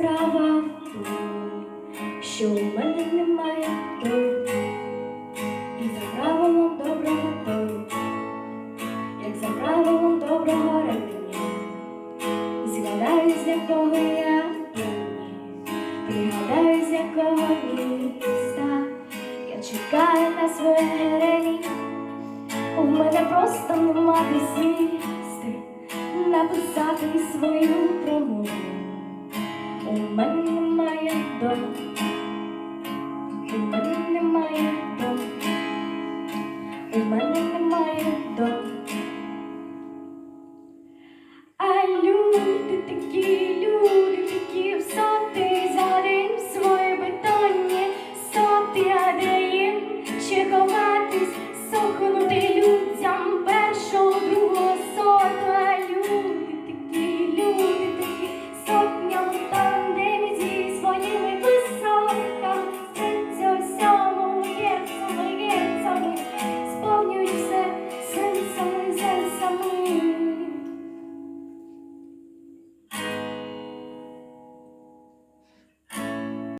справа в тому, що у мене немає дому. І за правилом доброго тону, як за правилом доброго ремня, згадаю, з якого я пригадаю, з якого міста я чекаю на своє герені. У мене просто нема сісти, написати свою. perdão.